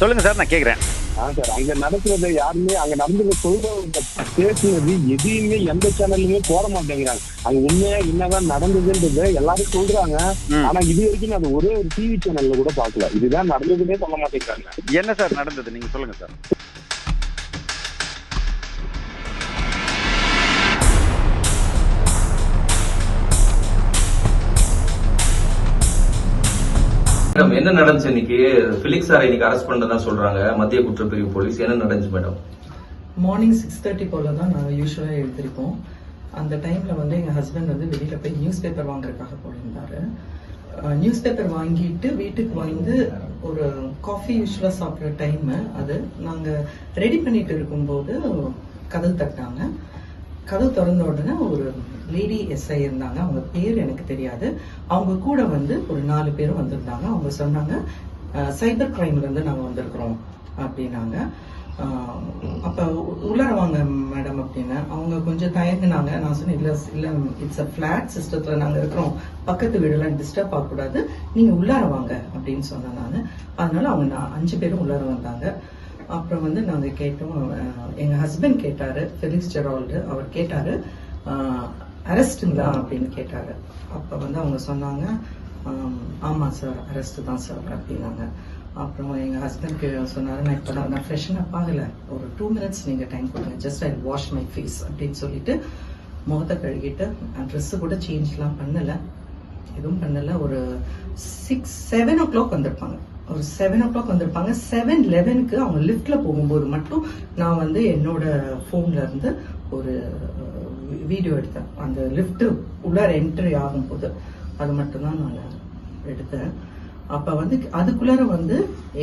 சொல்லுங்க சார் நான் கேட்குறேன் ஆ சார் அங்க நடக்கிறத யாருமே அங்க நடந்தது சொல்றவங்க பேசுனது எதையுமே எந்த சேனல்லுமே போட மாட்டேங்கிறாங்க. அங்க உண்மையா என்னதான் நடந்ததுன்றது எல்லாரும் சொல்றாங்க. ஆனா இது வரைக்கும் நான் அது ஒரே ஒரு டிவி சேனல்ல கூட பார்க்கல. இதுதான் நடந்ததுன்னே சொல்ல மாட்டேங்கிறாங்க. என்ன சார் நடந்தது? நீங்க சொல்லுங்க சார். மேடம் என்ன நடந்துச்சு இன்னைக்கு? பிலிக்ஸ் சாரை இன்னைக்கு அரெஸ்ட் பண்ணதான் சொல்றாங்க. மத்திய குற்றப்பிரிவு போலீஸ் என்ன நடந்துச்சு மேடம்? மார்னிங் சிக்ஸ் தேர்ட்டி போல தான் நாங்கள் யூஸ்வலாக எடுத்திருப்போம் அந்த டைமில் வந்து எங்கள் ஹஸ்பண்ட் வந்து வெளியில் போய் நியூஸ் பேப்பர் வாங்குறதுக்காக போயிருந்தாரு. நியூஸ் பேப்பர் வாங்கிட்டு வீட்டுக்கு வந்து ஒரு காஃபி யூஸ்வலாக சாப்பிட்ற டைமு அது நாங்கள் ரெடி பண்ணிட்டு இருக்கும்போது கதவு தட்டாங்க கதவு திறந்த உடனே ஒரு லேடி எஸ்ஐ இருந்தாங்க. அவங்க பேர் எனக்கு தெரியாது. அவங்க கூட வந்து ஒரு நாலு பேரும் வந்திருந்தாங்க. அவங்க சொன்னாங்க சைபர் கிரைம்லேருந்து நாங்கள் வந்திருக்கிறோம். அப்படின்னாங்க. அப்போ உள்ளார வாங்க மேடம் அப்படின்னு. அவங்க கொஞ்சம் தயங்கினாங்க. நான் சொன்னேன் இல்லை இல்லை இட்ஸ் அ ஃப்ளாட் சிஸ்டத்தில் நாங்கள் இருக்கிறோம். பக்கத்து வீடெல்லாம் டிஸ்டர்ப் ஆகக்கூடாது. நீங்கள் உள்ளார வாங்க. அப்படின்னு சொன்னேன் நான். அதனால அவங்க நான் அஞ்சு பேரும் உள்ளார வந்தாங்க. அப்புறம் வந்து நாங்கள் கேட்டோம் எங்கள் ஹஸ்பண்ட் கேட்டார் ஃபெலிக்ஸ் ஜெரால்டு அவர் கேட்டார் அரெஸ்ட்டுங்களா அப்படின்னு கேட்டார். அப்போ வந்து அவங்க சொன்னாங்க ஆமாம் சார் அரெஸ்ட்டு தான் சார் அப்படின்னாங்க. அப்புறம் எங்கள் ஹஸ்பண்ட்க்கு சொன்னார் நான் இப்போ நான் ஃப்ரெஷ்ஷன் அப் ஆகலை. ஒரு டூ மினிட்ஸ் நீங்கள் டைம் கொடுங்க. Just I wash my face அப்படின்னு சொல்லிட்டு முகத்தை கழுகிட்டு ட்ரெஸ்ஸு கூட சேஞ்ச்லாம் பண்ணலை. எதுவும் பண்ணலை. ஒரு சிக்ஸ் செவன் ஓ கிளாக் வந்திருப்பாங்க. ஒரு செவன் ஓ கிளாக் வந்திருப்பாங்க செவன் லெவனுக்கு அவங்க லிஃப்டில் போகும்போது மட்டும் நான் வந்து என்னோட ஃபோனில் இருந்து ஒரு வீடியோ எடுத்தேன். அந்த லிஃப்ட்டு உள்ளார என்ட்ரி ஆகும்போது அது மட்டும்தான் நான் எடுத்தேன். அப்போ வந்து அதுக்குள்ளார வந்து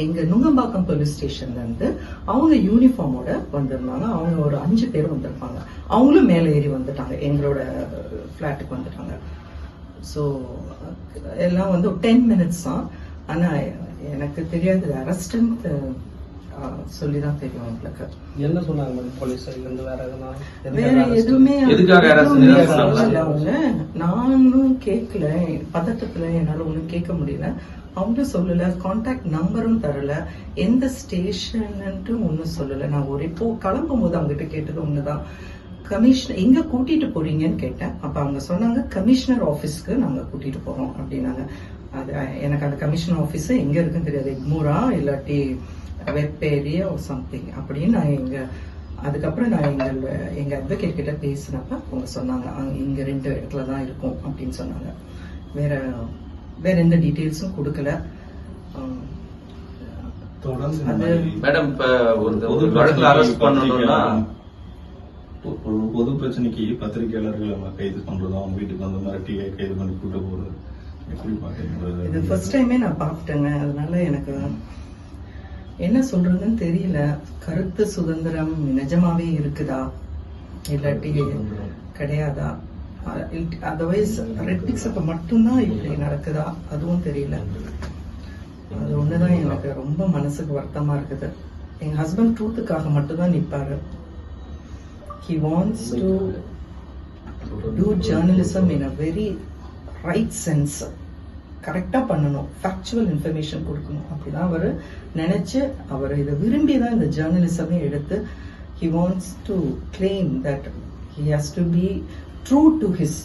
எங்கள் நுங்கம்பாக்கம் போலீஸ் ஸ்டேஷன்லேருந்து அவங்க யூனிஃபார்மோட வந்திருந்தாங்க. அவங்க ஒரு அஞ்சு பேர் வந்திருப்பாங்க. அவங்களும் மேலே ஏறி வந்துட்டாங்க. எங்களோட ஃப்ளாட்டுக்கு வந்துட்டாங்க. ஸோ எல்லாம் வந்து டென் மினிட்ஸ் தான். ஆனால் எனக்கு தெரியாது. அரெஸ்ட்ன்ட்டு சொல்லி தான் தெரியும் எங்களுக்கு என்ன சொன்னாங்க மேடம் போலீஸ்? இருந்து வேற எதுனா வேற எதுவுமே சொல்லல நானும் கேட்கல பதட்டத்துல என்னால ஒண்ணும் கேட்க முடியல. அவங்க சொல்லல. கான்டாக்ட் நம்பரும் தரல. எந்த ஸ்டேஷன்ட்டு ஒன்னும் சொல்லல. நான் ஒரு இப்போ கிளம்பும் போது அவங்க கிட்ட கேட்டது ஒண்ணுதான். கமிஷனர் எங்க கூட்டிட்டு போறீங்கன்னு கேட்டேன். அப்ப அவங்க சொன்னாங்க கமிஷனர் ஆபீஸ்க்கு நாங்க கூட்டிட்டு போறோம் அப்படின்னாங்க. அது எனக்கு அந்த கமிஷனர் ஆபீஸ் எங்க இருக்குன்னு தெரியாது. எக்மூரா இல்லாட்டி வெப்பேரியா சம்திங் அப்படின்னு நான் எங்க அதுக்கப்புறம் நான் எங்க எங்க அட்வொகேட் கிட்ட பேசினப்ப அவங்க சொன்னாங்க. அங்க இங்க ரெண்டு இடத்துல தான் இருக்கும் அப்படின்னு சொன்னாங்க. வேற வேற எந்த டீட்டெயில்ஸும் கொடுக்கல. மேடம் இப்ப ஒரு பொது ஒரு வழக்குல அரெஸ்ட் பிரச்சனைக்கு பண்ணணும்னா பொ- ஒரு பொது பிரச்சனைக்கு பத்திரிகையாளர்கள் கைது பண்றதும் அவங்க வீட்டுக்கு வந்து மிரட்டி கைது பண்ணி கூட்டு போறது. இது ஃபர்ஸ்ட் டைமே நான் பார்த்துட்டேங்க. அதனால எனக்கு என்ன சொல்றதுன்னு தெரியல. கருத்து சுதந்திரம் நிஜமாவே இருக்குதா? இல்லாட்டி கிடையாதா? அதர்வைஸ் ரெட் பிக்ஸ் அப்ப மட்டும்தான் இப்படி நடக்குதா? அதுவும் தெரியல. அது ஒண்ணுதான் எனக்கு ரொம்ப மனசுக்கு வருத்தமா இருக்குது. எங்க ஹஸ்பண்ட் ட்ரூத்துக்காக மட்டும்தான் நிப்பாரு. He wants to do journalism in a very right sense கரெக்டாக பண்ணணும் ஃபேக்சுவல் இன்ஃபர்மேஷன் கொடுக்கணும். அப்படிதான் அவர் நினைச்சு அவர் இதை விரும்பி தான் இந்த ஜேர்னலிசமே எடுத்து he wants to claim that he has to be true to his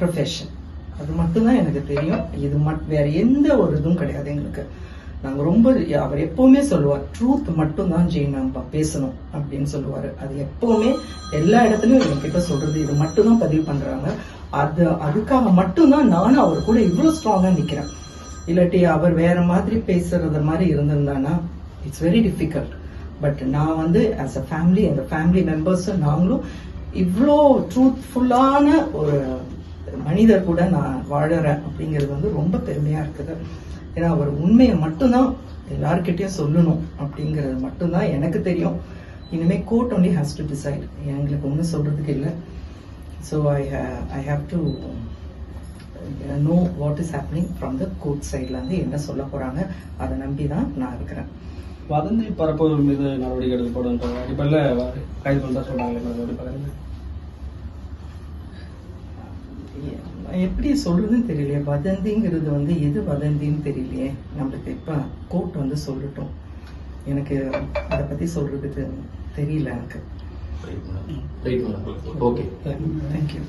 profession அது மட்டும்தான் எனக்கு தெரியும். இது மட் வேற எந்த ஒரு இதுவும் கிடையாது எங்களுக்கு. நாங்கள் ரொம்ப அவர் எப்பவுமே சொல்லுவார் ட்ரூத் மட்டும் தான் ஜெயின் நம்ம பேசணும் அப்படின்னு சொல்லுவார். அது எப்பவுமே எல்லா இடத்துலையும் எங்ககிட்ட சொல்றது இது மட்டும் தான் பதிவு பண்ணுறாங்க அது அதுக்காக மட்டும்தான் நானும் அவர் கூட இவ்வளோ ஸ்ட்ராங்காக நிற்கிறேன் இல்லாட்டி அவர் வேற மாதிரி பேசுறது மாதிரி இருந்திருந்தானா இட்ஸ் வெரி டிஃபிகல்ட் பட் நான் வந்து ஆஸ் அ ஃபேமிலி அந்த ஃபேமிலி மெம்பர்ஸும் நாங்களும் இவ்வளோ ட்ரூத்ஃபுல்லான ஒரு மனிதர் கூட நான் வாழறேன் அப்படிங்கிறது வந்து ரொம்ப பெருமையாக இருக்குது. ஏன்னா அவர் உண்மையை மட்டும்தான் எல்லார்கிட்டயும் சொல்லணும் அப்படிங்கிறது மட்டும்தான் எனக்கு தெரியும். இனிமேல் court only has to decide எங்களுக்கு ஒன்றும் சொல்கிறதுக்கு இல்லை. So I I have to know what is happening from the court சைட்ல இருந்து என்ன சொல்ல போறாங்க அதை நம்பி தான் நான் இருக்கிறேன். வதந்தி பரப்புவர் மீது நடவடிக்கை எடுக்கப்படுன்ற அடிப்படையில் கைது பண்ணா சொன்னாங்க எப்படி சொல்றதுன்னு தெரியலையே. வதந்திங்கிறது வந்து எது வதந்தின்னு தெரியலையே. நம்மளுக்கு இப்ப கோர்ட் வந்து சொல்லட்டும். எனக்கு அதை பத்தி சொல்றதுக்கு தெரியல எனக்கு. Right madam right madam okay thank you